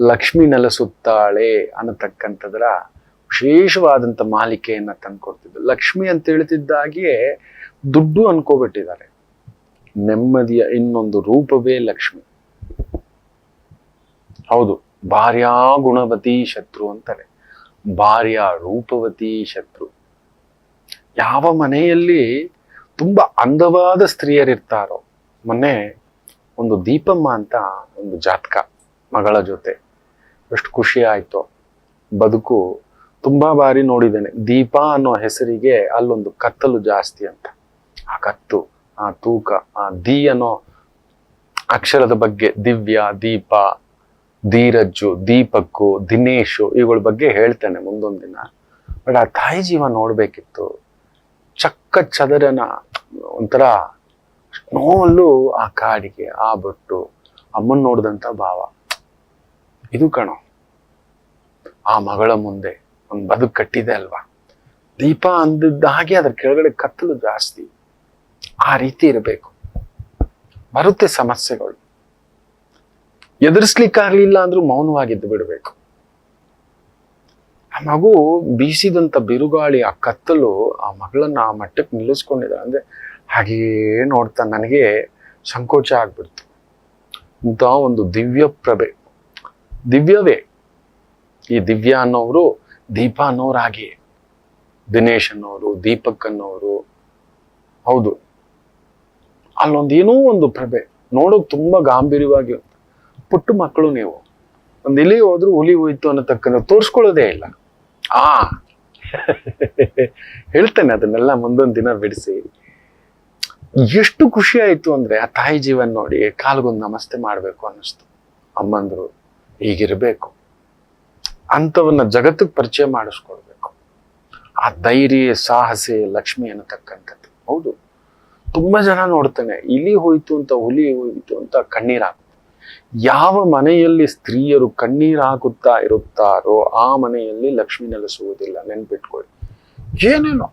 ಲಕ್ಷ್ಮಿ ನೆಲೆಸುತ್ತಾಳೆ ಅನ್ನತಕ್ಕಂಥದ್ರ ವಿಶೇಷವಾದಂಥ ಮಾಲಿಕೆಯನ್ನ ತಂದ್ಕೊಡ್ತಿದ್ದು. ಲಕ್ಷ್ಮಿ ಅಂತ ಹೇಳ್ತಿದ್ದಾಗಿಯೇ ದುಡ್ಡು ಅನ್ಕೋಬಿಟ್ಟಿದ್ದಾರೆ. ನೆಮ್ಮದಿಯ ಇನ್ನೊಂದು ರೂಪವೇ ಲಕ್ಷ್ಮಿ. ಹೌದು, ಭಾರ್ಯಾ ಗುಣವತಿ ಶತ್ರು ಅಂತಾರೆ. ಭಾರ್ಯ ರೂಪವತಿ ಶತ್ರು. ಯಾವ ಮನೆಯಲ್ಲಿ ತುಂಬಾ ಅಂದವಾದ ಸ್ತ್ರೀಯರಿರ್ತಾರೋ, ಮೊನ್ನೆ ಒಂದು ದೀಪಮ್ಮ ಅಂತ ಒಂದು ಜಾತಕ ಮಗಳ ಜೊತೆ. ಎಷ್ಟು ಖುಷಿ ಆಯ್ತು. ಬದುಕು ತುಂಬಾ ಬಾರಿ ನೋಡಿದ್ದೇನೆ. ದೀಪ ಅನ್ನೋ ಹೆಸರಿಗೆ ಅಲ್ಲೊಂದು ಕತ್ತಲು ಜಾಸ್ತಿ ಅಂತ. ಆ ಕತ್ತು, ಆ ತೂಕ, ಆ ದಿ ಅನ್ನೋ ಅಕ್ಷರದ ಬಗ್ಗೆ ದಿವ್ಯ, ದೀಪ, ಧೀರಜ್ಜು, ದೀಪಕ್ಕು, ದಿನೇಶು ಇವುಗಳ ಬಗ್ಗೆ ಹೇಳ್ತೇನೆ ಮುಂದೊಂದು ದಿನ ಬಟ್ ಆ ತಾಯಿ ಜೀವ ನೋಡ್ಬೇಕಿತ್ತು. ಚಕ್ಕ ಚದರನ ಒಂಥರ ನೋಲು ಆ ಕಾಡಿಗೆ, ಆ ಬೊಟ್ಟು, ಅಮ್ಮನ್ ನೋಡಿದಂತ ಭಾವ. ಇದು ಕಣೋ. ಆ ಮಗಳ ಮುಂದೆ ಒಂದು ಬದುಕು ಕಟ್ಟಿದೆ ಅಲ್ವಾ? ದೀಪ ಅಂದಿದ್ದ ಹಾಗೆ ಅದ್ರ ಕೆಳಗಡೆ ಕತ್ತಲು ಜಾಸ್ತಿ. ಆ ರೀತಿ ಇರಬೇಕು. ಬರುತ್ತೆ ಸಮಸ್ಯೆಗಳು. ಎದುರಿಸ್ಲಿಕ್ಕಾಗ್ಲಿಲ್ಲ ಅಂದ್ರೂ ಮೌನವಾಗಿದ್ದು ಬಿಡಬೇಕು. ಆ ಮಗು ಬೀಸಿದಂತ ಬಿರುಗಾಳಿ, ಆ ಕತ್ತಲು, ಆ ಮಗಳನ್ನ ಆ ಮಟ್ಟಕ್ಕೆ ನಿಲ್ಲಿಸ್ಕೊಂಡಿದ ಅಂದ್ರೆ ಹಾಗೆಯೇ ನೋಡ್ತಾ ನನಗೆ ಸಂಕೋಚ ಆಗ್ಬಿಡ್ತು. ಇಂಥ ಒಂದು ದಿವ್ಯ ಪ್ರಭೆ ದಿವ್ಯವೇ. ಈ ದಿವ್ಯ ಅನ್ನೋರು ದೀಪ ಅನ್ನೋರಾಗಿ. ದಿನೇಶ್ ಅನ್ನೋರು, ದೀಪಕ್ ಅನ್ನೋರು. ಹೌದು. ಅಲ್ಲೊಂದು ಏನೋ ಒಂದು ಪ್ರಭೆ. ನೋಡೋಕ್ ತುಂಬಾ ಗಾಂಭೀರ್ಯವಾಗಿ ಪುಟ್ಟ ಮಕ್ಕಳು ನೀವು. ಒಂದ್ ಇಲಿ ಹೋದ್ರು ಹುಲಿ ಹೋಯ್ತು ಅನ್ನತಕ್ಕಂಥ ತೋರ್ಸ್ಕೊಳ್ಳೋದೇ ಇಲ್ಲ. ಆ! ಹೇಳ್ತೇನೆ ಅದನ್ನೆಲ್ಲ ಮುಂದೊಂದು ದಿನ ಬಿಡಿಸಿ. ಎಷ್ಟು ಖುಷಿ ಆಯ್ತು ಅಂದ್ರೆ ಆ ತಾಯಿ ಜೀವನ್ ನೋಡಿ ಕಾಲ್ಗೊಂದು ನಮಸ್ತೆ ಮಾಡ್ಬೇಕು ಅನ್ನಿಸ್ತು. ಅಮ್ಮಂದ್ರು. ಹೀಗಿರ್ಬೇಕು ಅಂಥವನ್ನ ಜಗತ್ತಿಗೆ ಪರಿಚಯ ಮಾಡಿಸ್ಕೊಡ್ಬೇಕು. ಆ ಧೈರ್ಯ, ಸಾಹಸೇ, ಲಕ್ಷ್ಮಿ ಅನ್ನತಕ್ಕಂಥದ್ದು. ಹೌದು. ತುಂಬ ಜನ ನೋಡ್ತಾನೆ, ಇಲಿ ಹೋಯ್ತು ಅಂತ ಹುಲಿ ಹೋಯ್ತು ಅಂತ ಕಣ್ಣೀರಾಗುತ್ತೆ ಯಾವ ಮನೆಯಲ್ಲಿ ಸ್ತ್ರೀಯರು ಕಣ್ಣೀರಾಗುತ್ತಾ ಇರುತ್ತಾರೋ ಆ ಮನೆಯಲ್ಲಿ ಲಕ್ಷ್ಮಿ ನೆಲೆಸುವುದಿಲ್ಲ, ನೆನ್ಪಿಟ್ಕೊಳ್ಳಿ. ಏನೇನೋ.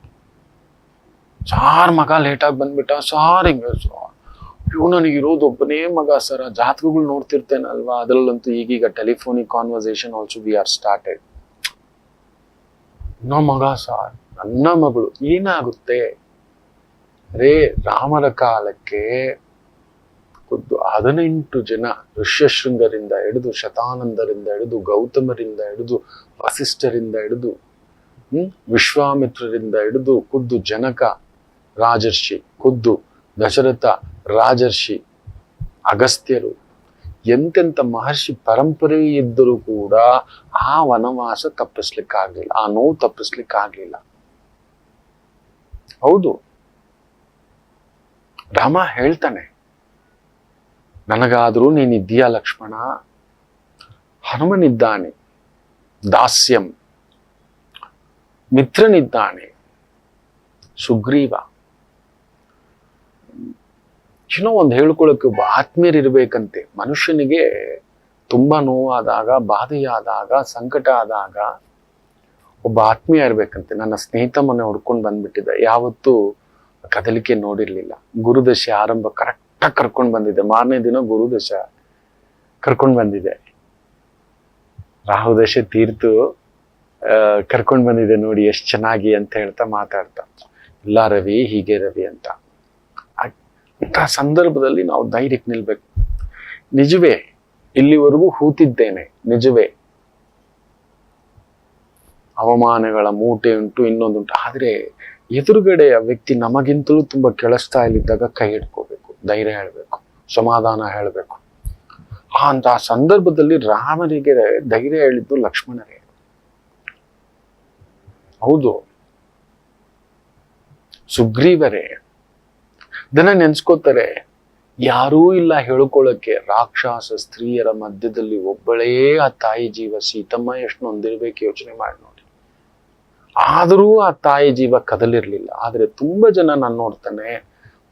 ಸಾರ್ ಮಗ ಲೇಟಾಗಿ ಬಂದ್ಬಿಟ್ಟ, ಸಾರ್ ಹಿಂಗ ಇವ್ ಇರೋದು ಒಬ್ಬನೇ ಮಗ ಸರ್. ಜಾತಕಗಳು ನೋಡ್ತಿರ್ತೇನಲ್ವಾ? ಅದರಲ್ಲಂತೂ ಈಗೀಗ telephonic conversation also we are started ನನ್ನ ಮಗ ಸಾರ್, ನನ್ನ ಮಗಳು ಏನಾಗುತ್ತೆ? ರೇ ರಾಮರ ಕಾಲಕ್ಕೆ ಖುದ್ದು ಹದಿನೆಂಟು ಜನ ಋಷ್ಯಶೃಂಗರಿಂದ ಹಿಡಿದು, ಶತಾನಂದರಿಂದ ಹಿಡಿದು, ಗೌತಮರಿಂದ ಹಿಡಿದು, ವಸಿಷ್ಠರಿಂದ ಹಿಡಿದು, ಹ್ಮ್, ವಿಶ್ವಾಮಿತ್ರರಿಂದ ಹಿಡಿದು, ಖುದ್ದು ಜನಕ, ರಾಜರ್ಷಿ, ಖುದ್ದು ದಶರಥ ರಾಜರ್ಷಿ, ಅಗಸ್ತ್ಯರು, ಎಂತೆಂಥ ಮಹರ್ಷಿ ಪರಂಪರೆ ಇದ್ದರೂ ಕೂಡ ಆ ವನವಾಸ ತಪ್ಪಿಸ್ಲಿಕ್ಕಾಗಲಿಲ್ಲ, ಆ ನೋವು ತಪ್ಪಿಸ್ಲಿಕ್ಕಾಗಲಿಲ್ಲ. ಹೌದು. ರಾಮ ಹೇಳ್ತಾನೆ, ನನಗಾದರೂ ನೀನಿದ್ದೀಯಾ ಲಕ್ಷ್ಮಣ? ಹನುಮನಿದ್ದಾನೆ, ದಾಸ್ಯಂ, ಮಿತ್ರನಿದ್ದಾನೆ, ಸುಗ್ರೀವ. ಏನೋ ಒಂದು ಹೇಳ್ಕೊಳಕ್ಕೆ ಒಬ್ಬ ಆತ್ಮೀಯರಿರ್ಬೇಕಂತೆ. ಮನುಷ್ಯನಿಗೆ ತುಂಬಾ ನೋವಾದಾಗ, ಬಾಧೆಯಾದಾಗ, ಸಂಕಟ ಆದಾಗ ಒಬ್ಬ ಆತ್ಮೀಯ ಇರ್ಬೇಕಂತೆ. ನನ್ನ ಸ್ನೇಹಿತ ಮನೆ ಹುಡ್ಕೊಂಡು ಬಂದ್ಬಿಟ್ಟಿದ್ದ ಯಾವತ್ತೂ ಕದಲಿಕೆ ನೋಡಿರ್ಲಿಲ್ಲ. ಗುರುದಶೆ ಆರಂಭ ಕರೆಕ್ಟಾಗಿ ಕರ್ಕೊಂಡು ಬಂದಿದೆ. ಮಾರನೇ ದಿನ ಗುರುದಶ ಕರ್ಕೊಂಡು ಬಂದಿದೆ. ರಾಹುದಶೆ ತೀರ್ತು ಕರ್ಕೊಂಡು ಬಂದಿದೆ ನೋಡಿ, ಎಷ್ಟು ಚೆನ್ನಾಗಿ ಅಂತ ಹೇಳ್ತಾ ಮಾತಾಡ್ತಾ. ಇಲ್ಲ ರವಿ, ಹೀಗೆ ರವಿ ಅಂತ. ಆ- ಸಂದರ್ಭದಲ್ಲಿ ನಾವು ಧೈರ್ಯಕ್ಕೆ ನಿಲ್ಬೇಕು. ನಿಜವೇ, ಇಲ್ಲಿವರೆಗೂ ಹೂತಿದ್ದೇನೆ, ನಿಜವೇ. ಅವಮಾನಗಳ ಮೂಟೆ ಉಂಟು ಇನ್ನೊಂದುಂಟು ಆದ್ರೆ, ಎದುರುಗಡೆಯ ವ್ಯಕ್ತಿ ನಮಗಿಂತಲೂ ತುಂಬಾ ಕೆಳಸ್ತಾ ಇಲ್ಲಿದ್ದಾಗ ಕೈ ಹಿಡ್ಕೋಬೇಕು, ಧೈರ್ಯ ಹೇಳ್ಬೇಕು, ಸಮಾಧಾನ ಹೇಳ್ಬೇಕು. ಅಂತ ಸಂದರ್ಭದಲ್ಲಿ ರಾಮನಿಗೆ ಧೈರ್ಯ ಹೇಳಿದ್ದು ಲಕ್ಷ್ಮಣರೇ. ಹೌದು. ಸುಗ್ರೀವರೇ ಇದನ್ನ ನೆನ್ಸ್ಕೋತಾರೆ. ಯಾರೂ ಇಲ್ಲ ಹೇಳ್ಕೊಳ್ಳೋಕ್ಕೆ ರಾಕ್ಷಸ ಸ್ತ್ರೀಯರ ಮಧ್ಯದಲ್ಲಿ ಒಬ್ಬಳೇ ಆ ತಾಯಿ ಜೀವ. ಸೀತಮ್ಮ ಎಷ್ಟು ನೊಂದಿರ್ಬೇಕು ಯೋಚನೆ ಮಾಡಿ ನೋಡಿ. ಆದರೂ ಆ ತಾಯಿ ಜೀವ ಕದಲಿರ್ಲಿಲ್ಲ. ಆದ್ರೆ ತುಂಬಾ ಜನ ನಾನು ನೋಡ್ತಾನೆ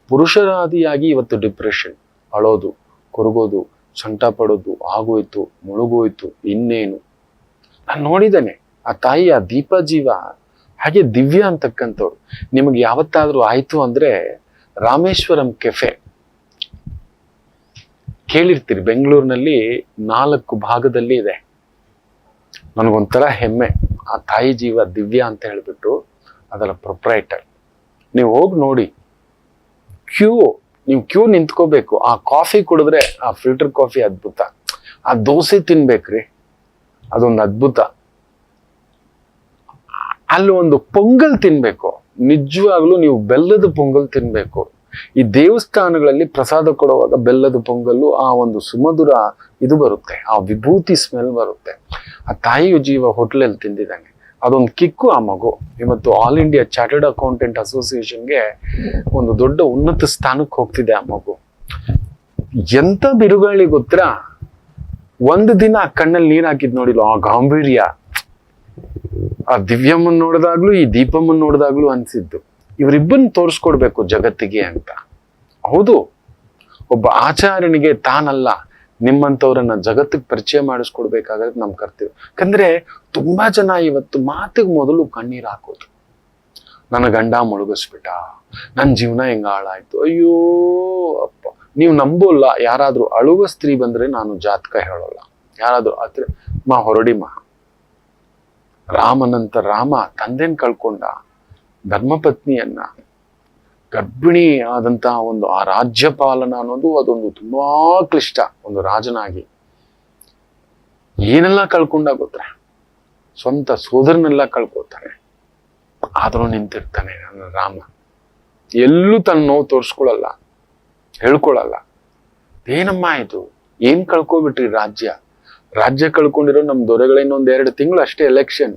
ಪುರುಷರಾದಿಯಾಗಿ ಇವತ್ತು ಡಿಪ್ರೆಷನ್ ಅಳೋದು, ಕೊರಗೋದು, ಸಂಟ ಪಡೋದು, ಆಗೋಯ್ತು, ಮುಳುಗೋಯ್ತು, ಇನ್ನೇನು. ನಾನು ನೋಡಿದ್ದೇನೆ, ಆ ತಾಯಿ, ಆ ದೀಪ ಜೀವ, ಹಾಗೆ ದಿವ್ಯ ಅಂತಕ್ಕಂಥವ್ರು. ನಿಮಗೆ ಯಾವತ್ತಾದ್ರೂ ಆಯ್ತು ಅಂದ್ರೆ ರಾಮೇಶ್ವರಂ ಕೆಫೆ. ಕೇಳಿರ್ತೀರಿ, ಬೆಂಗಳೂರಿನಲ್ಲಿ ನಾಲ್ಕು ಭಾಗದಲ್ಲಿ ಇದೆ. ನನಗೊಂಥರ ಹೆಮ್ಮೆ, ಆ ತಾಯಿ ಜೀವ ದಿವ್ಯ ಅಂತ ಹೇಳ್ಬಿಟ್ಟು ಅದರ ಪ್ರೊಪ್ರೈಟರ್ ನೀವು ಹೋಗಿ ನೋಡಿ. ಕ್ಯೂ ನೀವು ಕ್ಯೂ ನಿಂತ್ಕೋಬೇಕು. ಆ ಕಾಫಿ ಕುಡಿದ್ರೆ ಆ ಫಿಲ್ಟರ್ ಕಾಫಿ ಅದ್ಭುತ. ಆ ದೋಸೆ ತಿನ್ಬೇಕ್ರಿ, ಅದೊಂದು ಅದ್ಭುತ. ಅಲ್ಲಿ ಒಂದು ಪೊಂಗಲ್ ತಿನ್ಬೇಕು. ನಿಜವಾಗ್ಲೂ ನೀವು ಬೆಲ್ಲದ ಪೊಂಗಲ್ ತಿನ್ಬೇಕು. ಈ ದೇವಸ್ಥಾನಗಳಲ್ಲಿ ಪ್ರಸಾದ ಕೊಡುವಾಗ ಬೆಲ್ಲದ ಪೊಂಗಲ್ಲು, ಆ ಒಂದು ಸುಮಧುರ ಇದು ಬರುತ್ತೆ. ಆ ವಿಭೂತಿ ಸ್ಮೆಲ್ ಬರುತ್ತೆ. ಆ ತಾಯಿಯು ಜೀವ ಹೋಟ್ಲಲ್ಲಿ ತಿಂದಿದ್ದಂಗೆ ಅದೊಂದು ಕಿಕ್ಕು ಆ ಮಗು. ಇವತ್ತು ಆಲ್ ಇಂಡಿಯಾ ಚಾರ್ಟರ್ಡ್ ಅಕೌಂಟೆಂಟ್ ಅಸೋಸಿಯೇಷನ್ಗೆ ಒಂದು ದೊಡ್ಡ ಉನ್ನತ ಸ್ಥಾನಕ್ಕೆ ಹೋಗ್ತಿದೆ ಆ ಮಗು. ಎಂತ ಬಿರುಗಾಳಿ ಗೊತ್ತರ ಒಂದು ದಿನ ಆ ಕಣ್ಣಲ್ಲಿ ನೀರ್ ಹಾಕಿದ್ ನೋಡಿಲ್ಲ ಆ ಗಾಂಭೀರ್ಯ. ಆ ದಿವ್ಯಮ್ಮನ್ ನೋಡಿದಾಗ್ಲೂ, ಈ ದೀಪಮ್ಮನ್ ನೋಡಿದಾಗ್ಲೂ ಅನ್ಸಿದ್ದು. ಇವರಿಬ್ಬನ್ ತೋರಿಸ್ಕೊಡ್ಬೇಕು ಜಗತ್ತಿಗೆ ಅಂತ. ಹೌದು. ಒಬ್ಬ ಆಚಾರ್ಯನಿಗೆ ತಾನಲ್ಲ, ನಿಮ್ಮಂಥವ್ರನ್ನ ಜಗತ್ತಿಗೆ ಪರಿಚಯ ಮಾಡಿಸ್ಕೊಡ್ಬೇಕಾಗತ್ತೆ ನಮ್ ಕರ್ತವ್ಯ. ಯಾಕಂದ್ರೆ, ತುಂಬಾ ಜನ ಇವತ್ತು ಮಾತಿಗೆ ಮೊದಲು ಕಣ್ಣೀರ್ ಹಾಕೋದು. ನನ್ನ ಗಂಡ ಮುಳುಗಿಸ್ಬಿಟ್ಟ ನನ್ನ ಜೀವನ ಹೆಂಗ ಹಾಳಾಯ್ತು? ಅಯ್ಯೋ, ಅಪ್ಪ. ನೀವು ನಂಬೋಲ್ಲ, ಯಾರಾದ್ರೂ ಅಳುವ ಸ್ತ್ರೀ ಬಂದ್ರೆ ನಾನು ಜಾತಕ ಹೇಳೋಲ್ಲ. ಯಾರಾದ್ರೂ ಹತ್ರ ಮಾ, ಹೊರಡಿ ಮಾ. ರಾಮನಂತ ರಾಮ ತಂದೆನ್ ಕಳ್ಕೊಂಡ ಧರ್ಮಪತ್ನಿಯನ್ನ ಗರ್ಭಿಣಿ ಆದಂತಹ ಒಂದು ಆ ರಾಜ್ಯಪಾಲನ ಅನ್ನೋದು ಅದೊಂದು ತುಂಬಾ ಕ್ಲಿಷ್ಟ ಒಂದು ರಾಜನಾಗಿ. ಏನೆಲ್ಲ ಕಳ್ಕೊಂಡ ಗೊತ್ತಾ? ಸ್ವಂತ ಸೋದರನೆಲ್ಲ ಕಳ್ಕೊತಾರೆ ಆದ್ರೂ ನಿಂತಿರ್ತಾನೆ ನನ್ನ ರಾಮ. ಎಲ್ಲೂ ತನ್ನ ನೋವು ತೋರಿಸ್ಕೊಳ್ಳಲ್ಲ ಹೇಳ್ಕೊಳಲ್ಲ. ಏನಮ್ಮ ಇದು? ಏನ್ ಕಳ್ಕೊಬಿಟ್ರಿ ರಾಜ್ಯ? ರಾಜ್ಯ ಕಳ್ಕೊಂಡಿರೋ ನಮ್ ದೊರೆಗಳಿನ್ನೊಂದ್ ಎರಡು ತಿಂಗಳು ಅಷ್ಟೇ ಎಲೆಕ್ಷನ್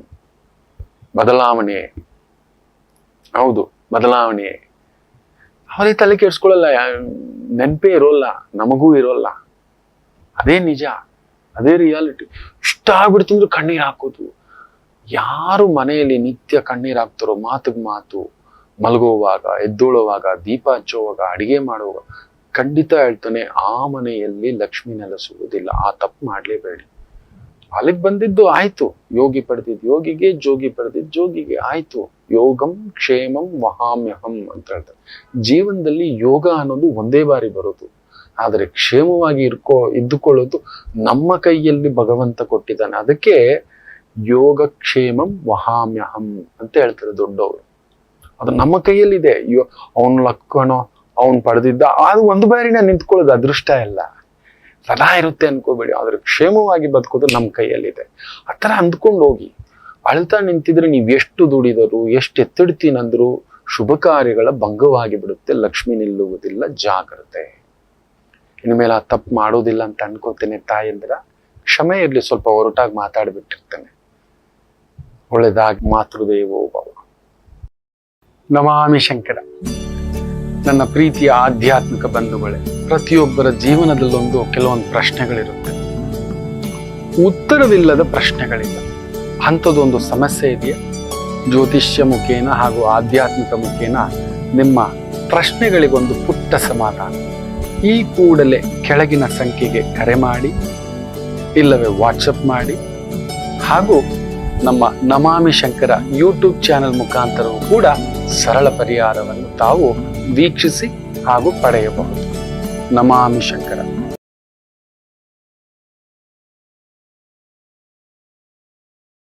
ಬದಲಾವಣೆ. ಹೌದು, ಬದಲಾವಣೆ. ಅವ್ರಿಗೆ ತಲೆ ಕೆಡ್ಸ್ಕೊಳ್ಳಲ್ಲ, ನೆನಪೇ ಇರೋಲ್ಲ, ನಮಗೂ ಇರೋಲ್ಲ. ಅದೇ ನಿಜ, ಅದೇ ರಿಯಾಲಿಟಿ ಇಷ್ಟ ಆಗ್ಬಿಡ್ತಂದ್ರೆ ಕಣ್ಣೀರ್ ಹಾಕೋದು. ಯಾರು ಮನೆಯಲ್ಲಿ ನಿತ್ಯ ಕಣ್ಣೀರ್ ಹಾಕ್ತಾರೋ ಮಾತಿಗೆ ಮಾತು. ಮಲಗೋವಾಗ, ಎದ್ದೋಳುವಾಗ, ದೀಪ ಹಚ್ಚುವಾಗ, ಅಡಿಗೆ ಮಾಡುವಾಗ ಖಂಡಿತ ಹೇಳ್ತಾನೆ, ಆ ಮನೆಯಲ್ಲಿ ಲಕ್ಷ್ಮಿ ನೆಲೆಸುವುದಿಲ್ಲ. ಆ ತಪ್ಪು ಮಾಡ್ಲೇಬೇಡಿ. ಅಲ್ಲಿಗೆ ಬಂದಿದ್ದು ಆಯ್ತು. ಯೋಗಿ ಪಡೆದಿದ್ದು ಯೋಗಿಗೆ, ಜೋಗಿ ಪಡೆದಿದ್ದು ಜೋಗಿಗೆ ಆಯ್ತು. ಯೋಗಂ ಕ್ಷೇಮಂ ಮಹಾಮ್ಯಹಂ ಅಂತ ಹೇಳ್ತಾರೆ. ಜೀವನದಲ್ಲಿ ಯೋಗ ಅನ್ನೋದು ಒಂದೇ ಬಾರಿ ಬರೋದು. ಆದರೆ ಕ್ಷೇಮವಾಗಿ ಇರ್ಕೋ, ಇದ್ದುಕೊಳ್ಳೋದು ನಮ್ಮ ಕೈಯಲ್ಲಿ ಭಗವಂತ ಕೊಟ್ಟಿದ್ದಾನೆ. ಅದಕ್ಕೆ ಯೋಗ ಕ್ಷೇಮಂ ವಹಾಮ್ಯಹಂ ಅಂತ ಹೇಳ್ತಾರೆ ದೊಡ್ಡವರು. ಅದು ನಮ್ಮ ಕೈಯಲ್ಲಿದೆ. ಅವನು ಲಕ್ಕನೋ ಅವನು ಪಡೆದಿದ್ದ, ಅದು ಒಂದು ಬಾರಿನ ನಿಂತ್ಕೊಳ್ಳೋದು ಅದೃಷ್ಟ ಇಲ್ಲ. ಸದಾ ಇರುತ್ತೆ ಅನ್ಕೋಬೇಡಿ, ಆದ್ರೆ ಕ್ಷೇಮವಾಗಿ ಬದುಕೋದು ನಮ್ಮ ಕೈಯಲ್ಲಿದೆ. ಆ ಥರ ಅಂದ್ಕೊಂಡು ಹೋಗಿ ಅಳ್ತಾ ನಿಂತಿದ್ರೆ ನೀವು ಎಷ್ಟು ದುಡಿದರು, ಎಷ್ಟು ಎತ್ತಿಡ್ತೀನಂದ್ರು ಶುಭ ಕಾರ್ಯಗಳ ಭಂಗವಾಗಿ ಬಿಡುತ್ತೆ ಲಕ್ಷ್ಮಿ ನಿಲ್ಲುವುದಿಲ್ಲ, ಜಾಗ್ರತೆ. ಇನ್ಮೇಲೆ ಆ ತಪ್ಪು ಮಾಡೋದಿಲ್ಲ ಅಂತ ಅನ್ಕೋತೇನೆ ತಾಯಂದ್ರ ಕ್ಷಮೆ ಇರ್ಲಿ, ಸ್ವಲ್ಪ ಹೊರಟಾಗಿ ಮಾತಾಡ್ಬಿಟ್ಟಿರ್ತೇನೆ. ಒಳ್ಳೆದಾಗಿ ಮಾತೃದೇವೋ ಭವ. ನಮಾಮಿ ಶಂಕರ. ನನ್ನ ಪ್ರೀತಿಯ ಆಧ್ಯಾತ್ಮಿಕ ಬಂಧುಗಳೇ, ಪ್ರತಿಯೊಬ್ಬರ ಜೀವನದಲ್ಲೊಂದು ಕೆಲವೊಂದು ಪ್ರಶ್ನೆಗಳಿರುತ್ತೆ. ಉತ್ತರವಿಲ್ಲದ ಪ್ರಶ್ನೆಗಳಿಲ್ಲ ಅಂಥದ್ದೊಂದು ಸಮಸ್ಯೆ ಇದೆಯಾ? ಜ್ಯೋತಿಷ್ಯ ಮುಖೇನ ಹಾಗೂ ಆಧ್ಯಾತ್ಮಿಕ ಮುಖೇನ ನಿಮ್ಮ ಪ್ರಶ್ನೆಗಳಿಗೊಂದು ಪುಟ್ಟ ಸಮಾಧಾನ. ಈ ಕೂಡಲೇ ಕೆಳಗಿನ ಸಂಖ್ಯೆಗೆ ಕರೆ ಮಾಡಿ, ಇಲ್ಲವೇ ವಾಟ್ಸಪ್ ಮಾಡಿ, ಹಾಗೂ ನಮ್ಮ ನಮಾಮಿ ಶಂಕರ ಯೂಟ್ಯೂಬ್ ಚಾನೆಲ್ ಮುಖಾಂತರವೂ ಕೂಡ ಸರಳ ಪರಿಹಾರವನ್ನು ತಾವು ವೀಕ್ಷಿಸಿ ಹಾಗೂ ಪಡೆಯಬಹುದು. ನಮಾಮಿ ಶಂಕರ.